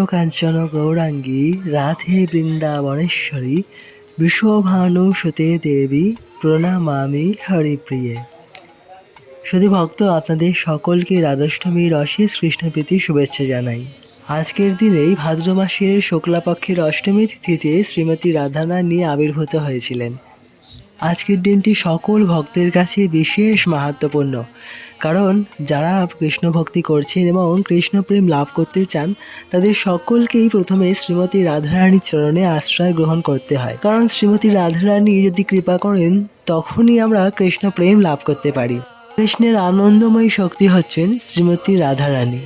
কাঞ্চন গৌরাঙ্গী রাধে বৃন্দাবনেশ্বরী সুতে দেবী প্রণামামি হরিপ্রিয়ে। শুধু ভক্ত, আপনাদের সকলকে রাধাষ্টমীর অশেষ কৃষ্ণপ্রীতি শুভেচ্ছা জানাই। আজকের দিনেই ভাদ্র মাসের শুক্লাপক্ষের অষ্টমী তিথিতে শ্রীমতী রাধানা নিয়ে আবির্ভূত হয়েছিলেন। আজকের দিনটি সকল ভক্তের কাছে বিশেষ মাহাত্মপূর্ণ। কারণ যারা কৃষ্ণ ভক্তি করছেন এবং কৃষ্ণ প্রেম লাভ করতে চান, তাদের সকলকেই প্রথমে শ্রীমতী রাধারানীর চরণে আশ্রয় গ্রহণ করতে হয়। কারণ শ্রীমতী রাধারানী যদি কৃপা করেন, তখনই আমরা কৃষ্ণ প্রেম লাভ করতে পারি। কৃষ্ণের আনন্দময়ী শক্তি হচ্ছেন শ্রীমতী রাধারানী।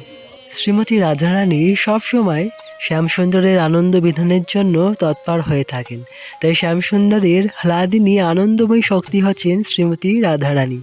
শ্রীমতী রাধারানী সবসময় শ্যামসুন্দরের আনন্দ বিধানের জন্য তৎপর হয়ে থাকেন। তাই শ্যামসুন্দরের হ্লাদিনী আনন্দময়ী শক্তি হচ্ছেন শ্রীমতী রাধারানী।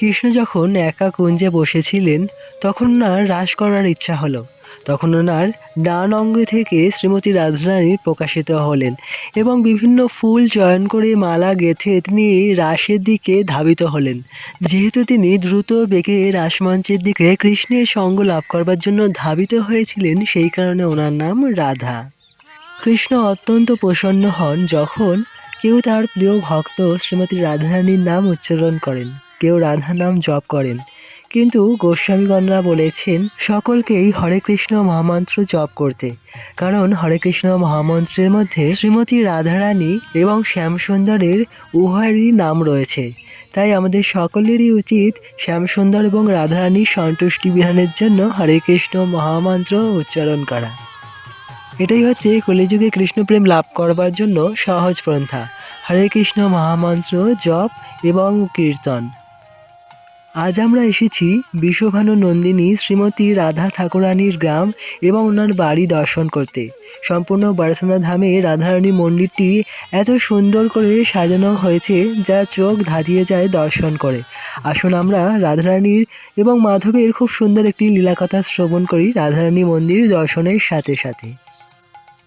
কৃষ্ণ যখন একা কুঞ্জে বসেছিলেন, তখন ওনার রাস করার ইচ্ছা হলো। তখন ওনার ডান অঙ্গ থেকে শ্রীমতী রাধারানী প্রকাশিত হলেন এবং বিভিন্ন ফুল চয়ন করে মালা গেঁথে তিনি রাসের দিকে ধাবিত হলেন। যেহেতু তিনি দ্রুত বেগে রাসমঞ্চের দিকে কৃষ্ণের সঙ্গ লাভ করবার জন্য ধাবিত হয়েছিলেন, সেই কারণে ওনার নাম রাধা। কৃষ্ণ অত্যন্ত প্রসন্ন হন যখন কেউ তার প্রিয় ভক্ত শ্রীমতী রাধারানীর নাম উচ্চারণ করেন। কেউ রাধা নাম জপ করেন। কিন্তু গোস্বামীগণরা বলেছেন, সকলকেই হরে কৃষ্ণ মহামন্ত্র জপ করতে। কারণ হরে কৃষ্ণ মহামন্ত্রের মধ্যে শ্রীমতী রাধারানী এবং শ্যামসুন্দরের উভয়েরই নাম রয়েছে। তাই আমাদের সকলেরই উচিত শ্যামসুন্দর এবং রাধারানীর সন্তুষ্টি বিধানের জন্য হরে কৃষ্ণ মহামন্ত্র উচ্চারণ করা। এটাই হচ্ছে কলিযুগে কৃষ্ণপ্রেম লাভ করবার জন্য সহজ পন্থা। হরে কৃষ্ণ মহামন্ত্র, জপ এবং কীর্তন। আজ আমরা এসেছি বিশ্বভানু নন্দিনী শ্রীমতী রাধা ঠাকুরানীর গ্রাম এবং ওনার বাড়ি দর্শন করতে। সম্পূর্ণ বারসানা ধামে রাধারানী মন্দিরটি এত সুন্দর করে সাজানো হয়েছে যা চোখ ধাঁধিয়ে যায় দর্শন করে। আসুন আমরা রাধারানীর এবং মাধবের খুব সুন্দর একটি লীলাকথা শ্রবণ করি রাধারানী মন্দির দর্শনের সাথে সাথে।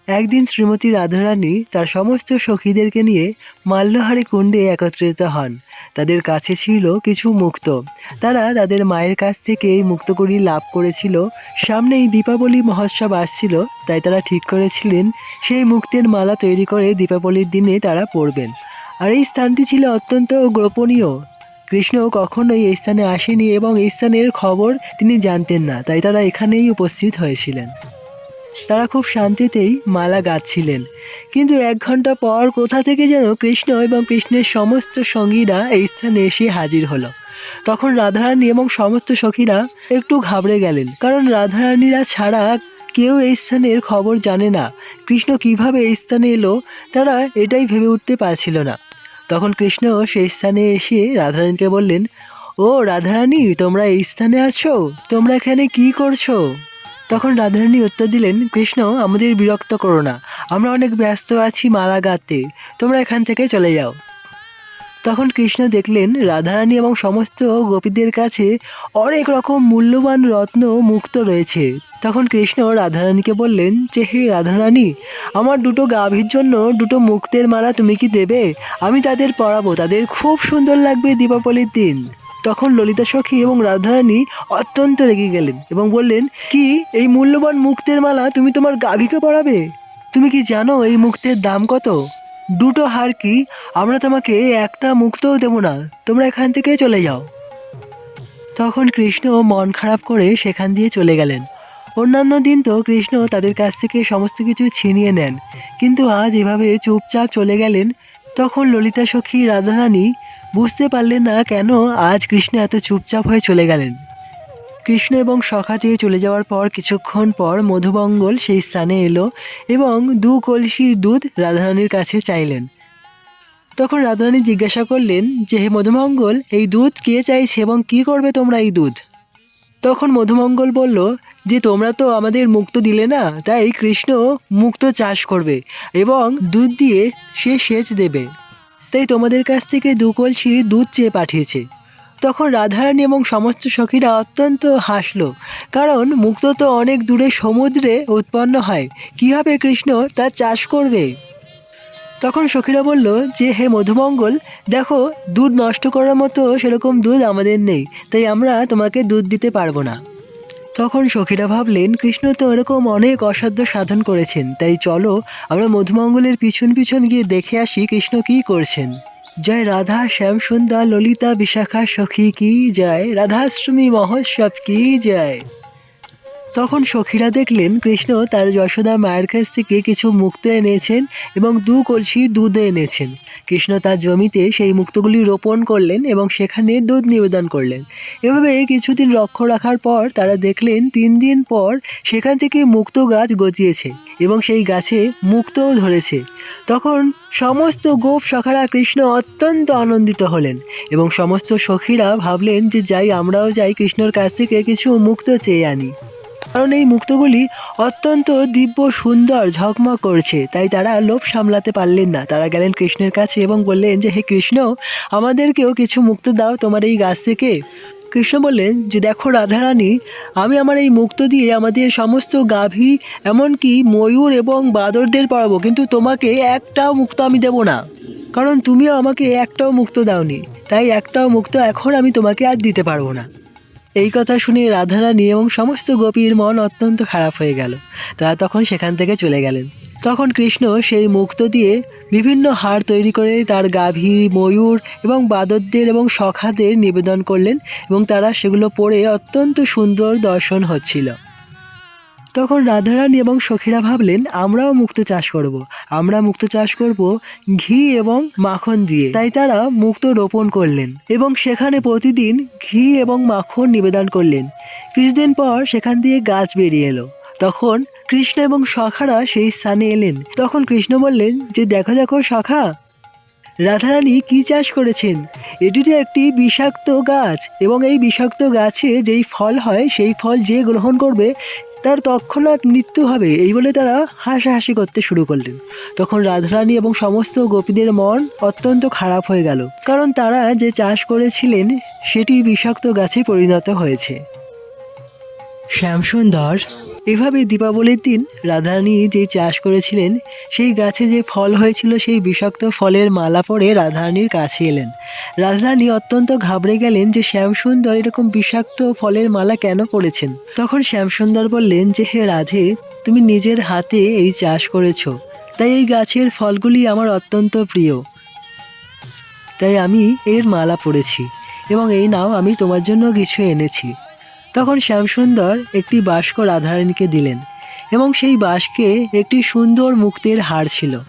একদিন শ্রীমতী রাধারানী তার সমস্ত সখীদেরকে নিয়ে মাল্যহারি কুণ্ডে একত্রিত হন। তাদের কাছে ছিল কিছু মুক্ত। তারা তাদের মায়ের কাছ থেকে এই মুক্তকড়ি লাভ করেছিল। সামনেই দীপাবলি মহোৎসব আসছিল, তাই তারা ঠিক করেছিলেন সেই মুক্তের মালা তৈরি করে দীপাবলির দিনে তারা পরবেন। আর এই স্থানটি ছিল অত্যন্ত গোপনীয়। কৃষ্ণ কখনোই এই স্থানে আসেনি এবং এই স্থানের খবর তিনি জানতেন না, তাই তারা এখানেই উপস্থিত হয়েছিলেন। তারা খুব শান্তিতেই মালা গাচ্ছিলেন কিন্তু এক ঘণ্টা পর কোথা থেকে যেন কৃষ্ণ এবং কৃষ্ণের সমস্ত সঙ্গীরা এই স্থানে এসে হাজির হলো। তখন রাধারানী এবং সমস্ত সখীরা একটু ঘাবড়ে গেলেন, কারণ রাধারানীরা ছাড়া কেউ এই স্থানের খবর জানে না, কৃষ্ণ কীভাবে এই স্থানে এলো তারা এটাই ভেবে উঠতে পারছিল না। তখন কৃষ্ণ সেই স্থানে এসে রাধারানীকে বললেন, ও রাধারানী, তোমরা এই স্থানে আছো? তোমরা এখানে কি করছ? তখন রাধারানী উত্তর দিলেন, কৃষ্ণ, আমাদের বিরক্ত করো না। আমরা অনেক ব্যস্ত আছি মালা গাতে। তোমরা এখান থেকে চলে যাও। তখন কৃষ্ণ দেখলেন, রাধারানী এবং সমস্ত গোপীদের কাছে অনেক রকম মূল্যবান রত্ন মুক্ত রয়েছে। তখন কৃষ্ণ রাধারানীকে বললেন, যে হে রাধারানী, আমার দুটো গাভীর জন্য দুটো মুক্তের মালা তুমি কি দেবে? আমি তাদের পরাবো। তাদের খুব সুন্দর লাগবে দীপাবলির দিন। তখন ললিতা সখী এবং রাধারানী অত্যন্ত রেগে গেলেন এবং বললেন, কি, এই মূল্যবান মুক্তের মালা তুমি তোমার গাভীকে পড়াবে তুমি কি জানো এই মুক্তের দাম কত? দুটো হার কি? আমরা তোমাকে একটা মুক্তও দেবো না। তোমরা এখান থেকে চলে যাও। তখন কৃষ্ণ মন খারাপ করে সেখান দিয়ে চলে গেলেন। অন্যান্য দিন তো কৃষ্ণ তাদের কাছ থেকে সমস্ত কিছু ছিনিয়ে নেন। কিন্তু আজ এভাবে চুপচাপ চলে গেলেন, তখন ললিতা সখী, রাধারানী বুঝতে পারলেন না কেন আজ কৃষ্ণ এত চুপচাপ হয়ে চলে গেলেন। কৃষ্ণ এবং সখাটি চলে যাওয়ার পর কিছুক্ষণ পর মধুমঙ্গল সেই স্থানে এলো এবং দু কলসির দুধ রাধারানীর কাছে চাইলেন। তখন রাধারানী জিজ্ঞাসা করলেন, যে হে মধুমঙ্গল, এই দুধ কে চাইছে এবং কি করবে তোমরা এই দুধ? তখন মধুমঙ্গল বলল, যে তোমরা তো আমাদের মুক্ত দিলে না, তাই কৃষ্ণ মুক্ত চাষ করবে এবং দুধ দিয়ে সে সেচ দেবে। তাই তোমাদের কাছ থেকে দু কলসি দুধ চেয়ে পাঠিয়েছে। তখন রাধারানী এবং সমস্ত সখীরা অত্যন্ত হাসল, কারণ মুক্ত তো অনেক দূরে সমুদ্রে উৎপন্ন হয়। কীভাবে কৃষ্ণ তা চাষ করবে? তখন সখীরা বলল, যে হে মধুমঙ্গল, দেখো, দুধ নষ্ট করার মতো সেরকম দুধ আমাদের নেই, তাই আমরা তোমাকে দুধ দিতে পারব না। তখন সখীরা ভাবলেন, কৃষ্ণ তো এরকম অনেক অসাধ্য সাধন করেছেন, তাই চলো আমরা মধুমঙ্গলের পিছন পিছন গিয়ে দেখে আসি কৃষ্ণ কি করছেন। জয় রাধা শ্যাম সুন্দর ললিতা বিশাখা সখী কি জয় রাধাষ্টমী মহোৎসব কি জয়। তখন সখীরা দেখলেন কৃষ্ণ তার যশোদা মায়ের কাছ থেকে কিছু মুক্ত এনেছেন এবং দু কলসি দুধ এনেছেন। কৃষ্ণ তার জমিতে সেই মুক্তগুলি রোপণ করলেন এবং সেখানে দুধ নিবেদন করলেন। এভাবে কিছুদিন লক্ষ্য রাখার পর তারা দেখলেন তিন দিন পর সেখান থেকে মুক্ত গাছ গজিয়েছে এবং সেই গাছে মুক্তও ধরেছে। তখন সমস্ত গোপ সখারা কৃষ্ণ অত্যন্ত আনন্দিত হলেন এবং সমস্ত সখীরা ভাবলেন যে যাই আমরাও যাই কৃষ্ণর কাছ থেকে কিছু মুক্ত চেয়ে আনি। কারণ এই মুক্তগুলি অত্যন্ত দিব্য, সুন্দর, ঝকমক করছে। তাই তারা লোভ সামলাতে পারলেন না। তারা গেলেন কৃষ্ণের কাছে এবং বললেন যে, হে কৃষ্ণ, আমাদেরকেও কিছু মুক্ত দাও তোমার এই গাছ থেকে। কৃষ্ণ বললেন যে, দেখো রাধারানী, আমি আমার এই মুক্ত দিয়ে আমাদের সমস্ত গাভী, এমনকি ময়ূর এবং বাদরদের পড়াবো, কিন্তু তোমাকে একটাও মুক্ত আমি দেব না। কারণ তুমিও আমাকে একটাও মুক্ত দাওনি। তাই একটাও মুক্ত এখন আমি তোমাকে আর দিতে পারব না। এই কথা শুনে রাধারানী এবং সমস্ত গোপীর মন অত্যন্ত খারাপ হয়ে গেল। তারা তখন সেখান থেকে চলে গেলেন। তখন কৃষ্ণ সেই মুক্ত দিয়ে বিভিন্ন হার তৈরি করে তার গাভী, ময়ূর এবং বাদরদের এবং সখাদের নিবেদন করলেন এবং তারা সেগুলো পড়ে অত্যন্ত সুন্দর দর্শন হচ্ছিল। তখন রাধারানী এবং সখীরা ভাবলেন, আমরাও মুক্ত চাষ করব। আমরা মুক্ত চাষ করব ঘি এবং মাখন দিয়ে। তাই তারা মুক্ত রোপণ করলেন এবং সেখানে প্রতিদিন ঘি এবং মাখন নিবেদন করলেন। কিছুদিন পর সেখান দিয়ে গাছ বেরিয়ে এলো। তখন কৃষ্ণ এবং সখারা সেই স্থানে এলেন। তখন কৃষ্ণ বললেন, যে দেখো দেখো, সখা, রাধারানী কি চাষ করেছেন? এটি তো একটি বিষাক্ত গাছ এবং এই বিষাক্ত গাছে যেই ফল হয়, সেই ফল যে গ্রহণ করবে তার তৎক্ষণাৎ মৃত্যু হবে এই বলে তারা হাসাহাসি করতে শুরু করলেন। তখন রাধারানী এবং সমস্ত গোপীদের মন অত্যন্ত খারাপ হয়ে গেল। কারণ তারা যে চাষ করেছিলেন, সেটি বিষাক্ত গাছে পরিণত হয়েছে। শ্যামসুন্দর এভাবে দীপাবলির দিন রাধারানী যে চাষ করেছিলেন, সেই গাছে যে ফল হয়েছিল, সেই বিষাক্ত ফলের মালা পরে রাধারানীর কাছে এলেন। রাধারানী অত্যন্ত ঘাবড়ে গেলেন যে, শ্যামসুন্দর, এরকম বিষাক্ত ফলের মালা কেন পড়েছেন? তখন শ্যামসুন্দর বললেন যে, হে রাধে, তুমি নিজের হাতে এই চাষ করেছ। তাই এই গাছের ফলগুলি আমার অত্যন্ত প্রিয়। তাই আমি এর মালা পরেছি এবং এই নাও আমি তোমার জন্য কিছু এনেছি। তখন শ্যামসুন্দর একটি বাস্ক রাধারানীকে দিলেন, এবং সেই বাস্কে একটি সুন্দর মুক্তের হার ছিল,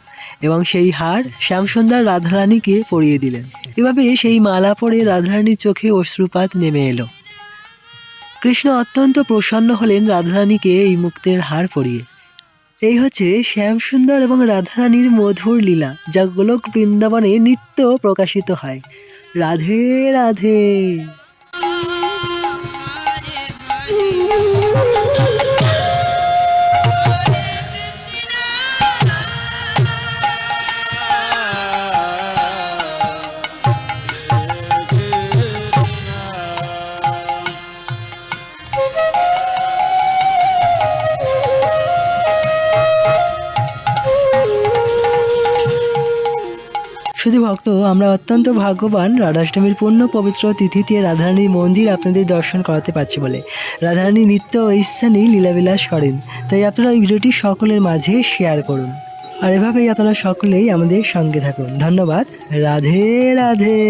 এবং সেই হার শ্যামসুন্দর রাধারানীকে পরিয়ে দিলেন। এভাবে সেই মালা পরে রাধারানীর চোখে অশ্রুপাত নেমে এলো। কৃষ্ণ অত্যন্ত প্রসন্ন হলেন রাধারানীকে এই মুক্তের হার পরিয়ে। এই হচ্ছে শ্যামসুন্দর এবং রাধারানীর মধুর লীলা, যা গোলক বৃন্দাবনে নিত্য প্রকাশিত হয়। রাধে রাধে। ভক্ত, আমরা অত্যন্ত ভাগ্যবান। রাধাষ্টমীর পূর্ণ পবিত্র তিথিতে রাধারানীর মন্দির আপনাদের দর্শন করাতে পারছি বলে। রাধারানী নিত্য ওই স্থানেই লীলাবিলাস করেন। তাই আপনারা এই ভিডিওটি সকলের মাঝে শেয়ার করুন। আর এভাবেই আপনারা সকলেই আমাদের সঙ্গে থাকুন। ধন্যবাদ। রাধে রাধে।